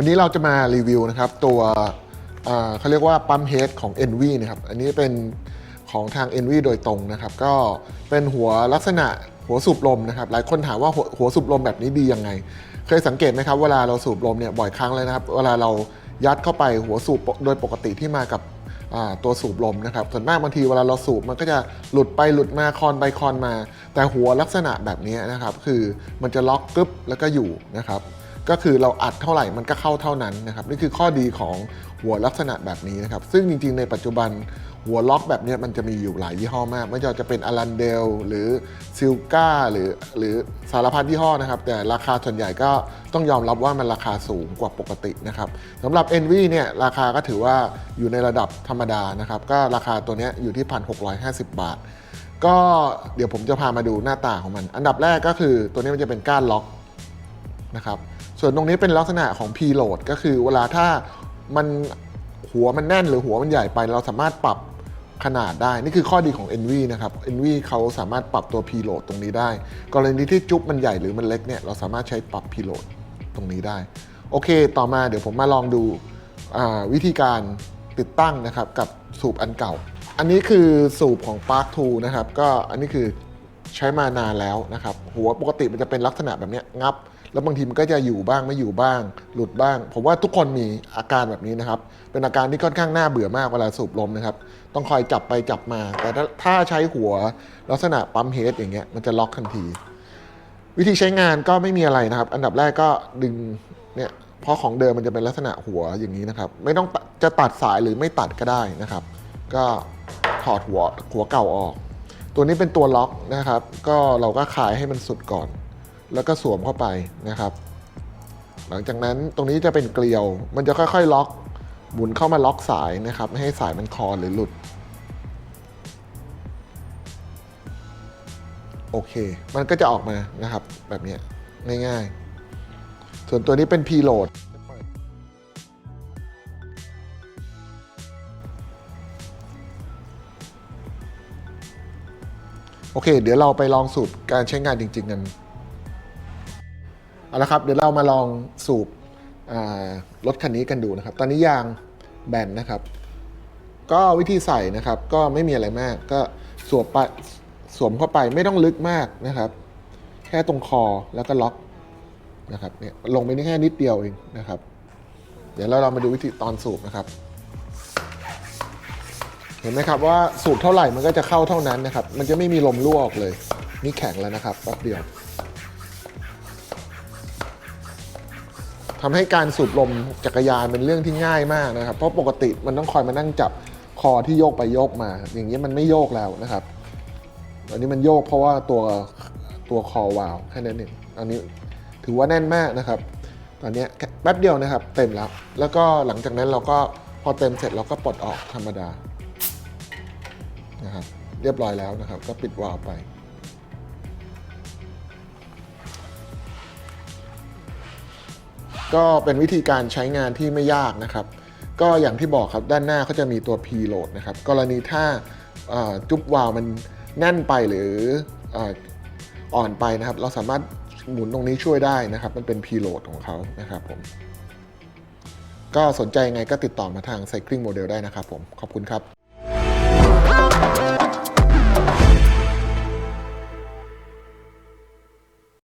วันนี้เราจะมารีวิวนะครับตัวเขาเรียกว่าปั๊มเฮดของ n v นะครับ อันนี้เป็นของทาง n v โดยตรงนะครับ ก็เป็นหัวลักษณะหัวสูบลมนะครับ หลายคนถามว่าหัวหวสูบลมแบบนี้ดียังไง เคยสังเกตไหมครับเวลาเราสูบลมเนี่ยบ่อยครั้งเลยนะครับ เวลาเรายัดเข้าไปหัวสูบโดยปกติที่มากับตัวสูบลมนะครับ ส่วนมากบางทีเวลาเราสูบมันก็จะหลุดไปหลุดมาคอนไปคอนมา แต่หัวลักษณะแบบนี้นะครับ คือมันจะล็อกกึ๊บแล้วก็อยู่นะครับ ก็คือเราอัดเท่าไหร่มันก็เข้าเท่านั้นนะครับนี่คือข้อดีของหัวลักษณะแบบนี้นะครับ ซึ่งจริงๆในปัจจุบันหัวล็อกแบบนี้มันจะมีอยู่หลายยี่ห้อมาก ไม่ว่าจะเป็นอลันเดลหรือซิลกาหรือหรือสารพัดยี่ห้อนะครับ แต่ราคาส่วนใหญ่ก็ต้องยอมรับว่ามันราคาสูงกว่าปกตินะครับสำหรับ NV เนี่ยราคาก็ถือว่าอยู่ในระดับธรรมดานะครับ ก็ราคาตัวนี้อยู่ที่ 1,650 บาท ก็เดี๋ยวผมจะพามาดูหน้าตาของมัน อันดับแรกก็คือตัวนี้มันจะเป็นก้านล็อกนะครับ ส่วนตรงนี้เป็นลักษณะของ P-load ก็คือเวลาถ้ามันหัวมันแน่นหรือหัวมันใหญ่ไป เราสามารถปรับขนาดได้ นี่คือข้อดีของ NV นะครับ NV เขาสามารถปรับตัว P-load ตรงนี้ได้ กรณีที่จุ๊บมันใหญ่หรือมันเล็กเนี่ยเราสามารถใช้ปรับ P-load ตรงนี้ได้ โอเค ต่อมาเดี๋ยวผมมาลองดูวิธีการติดตั้งนะครับกับสูบอันเก่า อันนี้คือสูบของ Park 2นะครับก็อันนี้คือใช้มานานแล้วนะครับ หัวปกติมันจะเป็นลักษณะแบบนี้งับ แล้วบางทีมันก็จะอยู่บ้างไม่อยู่บ้าง หลุดบ้าง ผมว่าทุกคนมีอาการแบบนี้นะครับ เป็นอาการที่ค่อนข้างน่าเบื่อมากเวลาสูบลมนะครับ ต้องคอยจับไปจับมา แต่ถ้าใช้หัวลักษณะปั๊มเฮดอย่างเงี้ยมันจะล็อกทันที วิธีใช้งานก็ไม่มีอะไรนะครับ อันดับแรกก็ดึงเนี่ยเพราะของเดิมมันจะเป็นลักษณะหัวอย่างนี้นะครับ ไม่ต้องจะตัดสายหรือไม่ตัดก็ได้นะครับ ก็ถอดหัวหัวเก่าออก ตัวนี้เป็นตัวล็อกนะครับ ก็เราก็คลายให้มันสุดก่อน แล้วก็สวมเข้าไปนะครับ หลังจากนั้นตรงนี้จะเป็นเกลียว มันจะค่อยๆล็อกหมุนเข้ามาล็อกสายนะครับไม่ให้สายมันคลอนหรือหลุด โอเค มันก็จะออกมานะครับ แบบนี้ง่ายๆ ส่วนตัวนี้เป็น P-load โอเค เดี๋ยวเราไปลองสูบการใช้งานจริง ๆ กัน เอาละครับเดี๋ยวเรามาลองสูบรถคันนี้กันดูนะครับ ตอนนี้ยางแบนนะครับ ก็วิธีใส่นะครับ ก็ไม่มีอะไรมาก ก็สวมไปสวมเข้าไปไม่ต้องลึกมากนะครับ แค่ตรงคอแล้วก็ล็อกนะครับเนี่ยลงไปนี่แค่นิดเดียวเองนะครับ เดี๋ยวเราเรามาดูวิธีตอนสูบนะครับ เห็นไหมครับว่าสูบเท่าไหร่มันก็จะเข้าเท่านั้นนะครับ มันจะไม่มีลมรั่วออกเลย นี่แข็งแล้วนะครับแป๊บเดียว ทำให้การสูบลมจักรยานเป็นเรื่องที่ง่ายมากนะครับ เพราะปกติมันต้องคอยมานั่งจับคอที่โยกไปโยกมา อย่างนี้มันไม่โยกแล้วนะครับ อันนี้มันโยกเพราะว่าตัวตัวคอวาล์วแค่นั้นเองอันนี้ถือว่าแน่นมากนะครับ ตอนนี้แค่แป๊บเดียวนะครับ เต็มแล้ว แล้วก็หลังจากนั้นเราก็พอเต็มเสร็จเราก็ปลดออกธรรมดานะครับ เรียบร้อยแล้วนะครับ ก็ปิดวาล์วไป ก็เป็นวิธีการใช้งานที่ไม่ยากนะครับ ก็อย่างที่บอกครับด้านหน้าเขาจะมีตัว P load นะครับ กรณีถ้าจุ๊บวาล์วมันแน่นไปหรืออ่ออ่อนไปนะครับ เราสามารถหมุนตรงนี้ช่วยได้นะครับ มันเป็น P load ของเขานะครับผม ก็สนใจยังไงก็ติดต่อมาทาง Cycling Model ได้นะครับผม ขอบคุณครับ